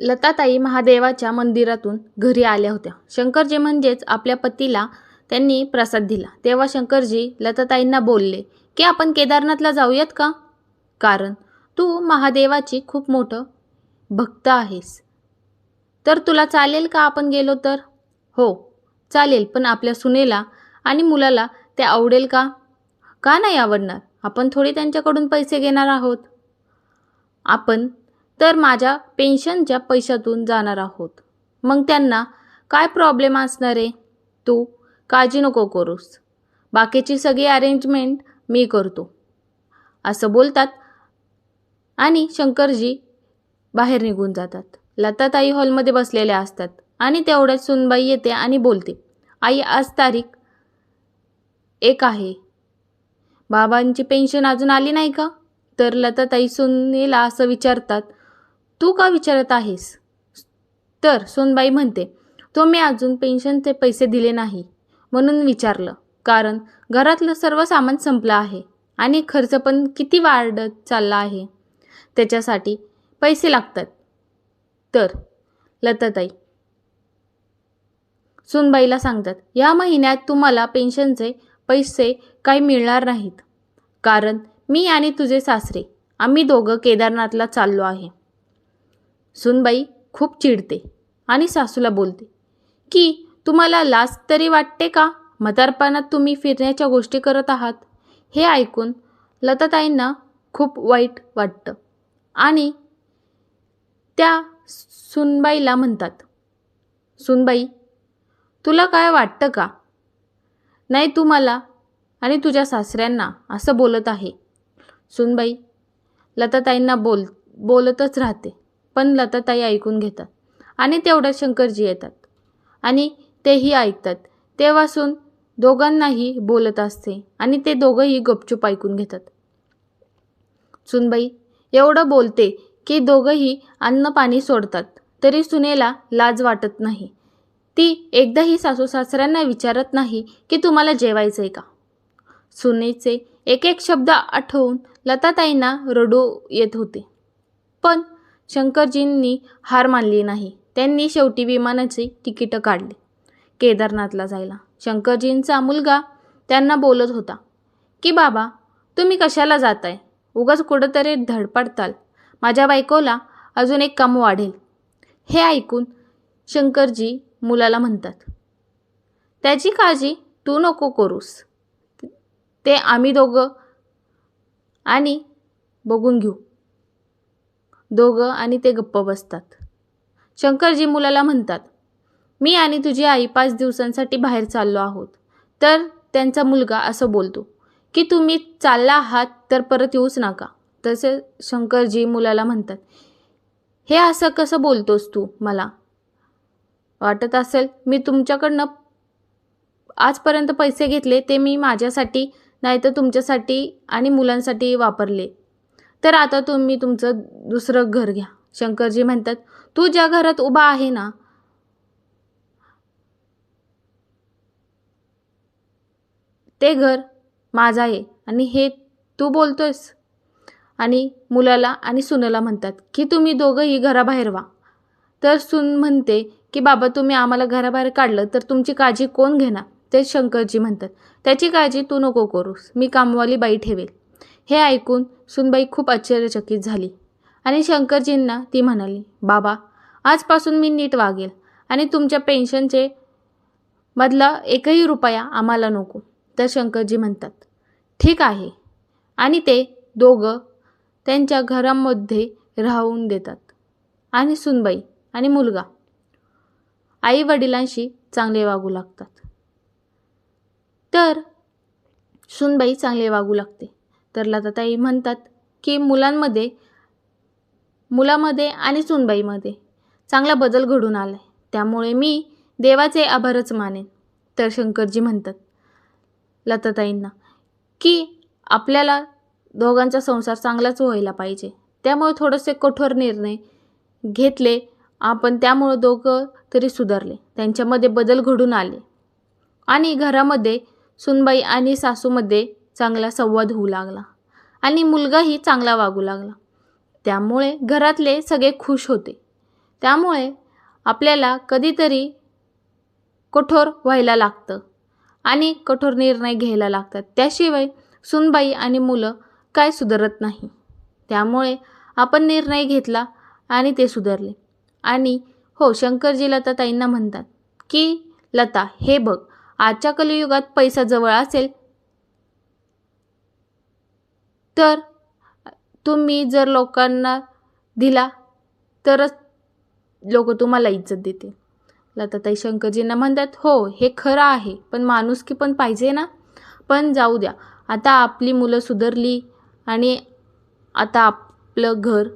लताताई महादेवाच्या मंदिरातून घरी आल्या होत्या. शंकरजी म्हणजेच आपल्या पतीला त्यांनी प्रसाद दिला. तेव्हा शंकरजी लताताईंना बोलले की आपण केदारनाथला जाऊयात का? कारण तू महादेवाची खूप मोठं भक्त आहेस. तर तुला चालेल का आपण गेलो तर? हो चालेल पण आपल्या सुनेला आणि मुलाला ते आवडेल का? का नाही आवडणार? आपण थोडी त्यांच्याकडून पैसे घेणार आहोत. आपण तर माझ्या पेन्शनच्या पैशातून जाणार आहोत. मग त्यांना काय प्रॉब्लेम असणार? आहे तू काळजी नको करूस. बाकीची सगळी अरेंजमेंट मी करतो. असं बोलतात आणि शंकरजी बाहेर निघून जातात. लताताई हॉलमध्ये बसलेल्या असतात आणि तेवढ्यात सुनबाई येते आणि बोलते आई आज तारीख एक आहे. बाबांची पेन्शन अजून आली नाही का? तर लताताई सुनेला असं विचारतात तू का विचारत आहेस? तर सोनबाई म्हणते तो मी अजून पेन्शनचे पैसे दिले नाही. म्हणून विचारलं कारण घरातलं सर्व सामान संपलं आहे आणि खर्च पण किती वाढत चालला आहे? त्याच्यासाठी पैसे लागतात. तर लताताई सुनबाईला सांगतात या महिन्यात तुम्हाला पेन्शनचे पैसे काही मिळणार नाहीत. कारण मी आणि तुझे सासरे आम्ही दोघं केदारनाथला चाललो आहे. सुनबाई खूप चिडते आणि सासूला बोलते की तुम्हाला लाज तरी वाटते का? म्हातारपणात तुम्ही फिरण्याच्या गोष्टी करत आहात. हे ऐकून लताताईंना खूप वाईट वाटतं आणि त्या सुनबाईला म्हणतात सुनबाई तुला काय वाटतं का? नाही तू मला आणि तुझ्या सासऱ्यांना असं बोलत आहे. सुनबाई लताताईंना बोल बोलतच राहते. पण लताताई ऐकून घेतात. आणि तेवढ्यात शंकरजी येतात. आणि तेही ऐकतात. तेव्हासून दोघांनाही बोलत असते. आणि ते दोघंही गपचूप ऐकून घेतात. सुनबाई एवढं बोलते की दोघंही अन्न पाणी सोडतात. तरी सुनेला लाज वाटत नाही. ती एकदाही सासू सासऱ्यांना विचारत नाही की तुम्हाला जेवायचं आहे का? सुनेचे एक एक शब्द आठवून लताताईंना रडू येत होते. पण शंकरजींनी हार मानली नाही. त्यांनी शेवटी विमानाची तिकीटं काढली. केदारनाथला जायला. शंकरजींचा मुलगा त्यांना बोलत होता की बाबा तुम्ही कशाला जाताय? उगाच कुठंतरी धडपडताल माझ्या बायकोला अजून एक काम वाढेल. हे ऐकून शंकरजी मुलाला म्हणतात त्याची काळजी तू नको करूस. ते आम्ही दोघं आणि बघून घेऊ. दोघं आणि ते गप्प बसतात. शंकरजी मुलाला म्हणतात मी आणि तुझी आई पाच दिवसांसाठी बाहेर चाललो आहोत. तर त्यांचा मुलगा असं बोलतो की तुम्ही चालला आहात तर परत येऊच नका. तसे शंकरजी मुलाला म्हणतात हे असं कसं बोलतोस तू मला? वाटत असेल मी तुमच्याकडनं आजपर्यंत पैसे घेतले ते मी माझ्यासाठी नाही तर तुमच्यासाठी आणि मुलांसाठी वापरले. तर आता तुम्ही तुमचं दुसरं घर घ्या. शंकरजी म्हणतात तू ज्या घरात उभा आहे ना ते घर माझं आहे आणि हे तू बोलतोयस. आणि मुलाला आणि सुनेला म्हणतात की तुम्ही दोघंही घराबाहेर व्हा. तर सून म्हणते की बाबा तुम्ही आम्हाला घराबाहेर काढलं तर तुमची काळजी कोण घेणार? ते शंकरजी म्हणतात त्याची काळजी तू नको करूस. मी कामवाली बाई ठेवेल. हे ऐकून सुनबाई खूप आश्चर्यचकित झाली. आणि शंकरजींना ती म्हणाली बाबा आजपासून मी नीट वागेल आणि तुमच्या पेन्शनचे मधला एकही रुपया आम्हाला नको. तर शंकरजी म्हणतात ठीक आहे. आणि ते दोघं त्यांच्या घरामध्ये राहून देतात. आणि सुनबाई आणि मुलगा आई वडिलांशी चांगले वागू लागतात. तर सुनबाई चांगले वागू लागते. तर लताताई म्हणतात की मुलांमध्ये मुलामध्ये आणि सुनबाईमध्ये चांगला बदल घडून आला आहे त्यामुळे मी देवाचे आभारच मानेन तर शंकरजी म्हणतात लताताईंना की आपल्याला दोघांचा संसार चांगलाच व्हायला पाहिजे. त्यामुळे थोडेसे कठोर निर्णय घेतले. आपण त्यामुळं दोघं तरी सुधारले. त्यांच्यामध्ये बदल घडून आले. आणि घरामध्ये सुनबाई आणि सासूमध्ये चांगला संवाद होऊ लागला आणि मुलगाही चांगला वागू लागला. त्यामुळे घरातले सगळे खुश होते. त्यामुळे आपल्याला कधीतरी कठोर व्हायला लागतं आणि कठोर निर्णय घ्यायला लागतात. त्याशिवाय सुनबाई आणि मुलं काय सुधारत नाही. त्यामुळे आपण निर्णय घेतला आणि ते सुधारले. आणि हो शंकरजी लता ताईंना म्हणतात की लता हे बघ आजच्या कलियुगात पैसा जवळ असेल तर तुम्ही जर लोकांना दिला तरच लोक तुम्हाला इज्जत देतील. लताताई शंकरजींना म्हणतात हो हे खरं आहे पण माणुसकी पण पाहिजे ना? पण जाऊ द्या आता आपली मुलं सुधारली आणि आता आपलं घर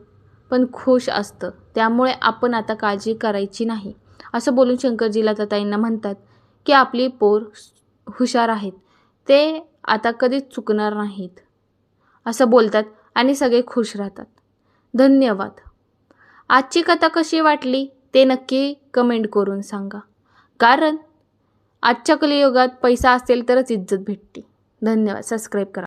पण खुश असतं त्यामुळे आपण आता काळजी करायची नाही. असं बोलून शंकरजी लताताईंना म्हणतात की आपली पोर हुशार आहेत ते आता कधीच चुकणार नाहीत. असं बोलतात आणि सगळे खुश राहतात. धन्यवाद. आजची कथा कशी वाटली ते नक्की कमेंट करून सांगा. कारण आजच्या कलियुगात पैसा असेल तरच इज्जत भेटते. धन्यवाद. सबस्क्राईब करा.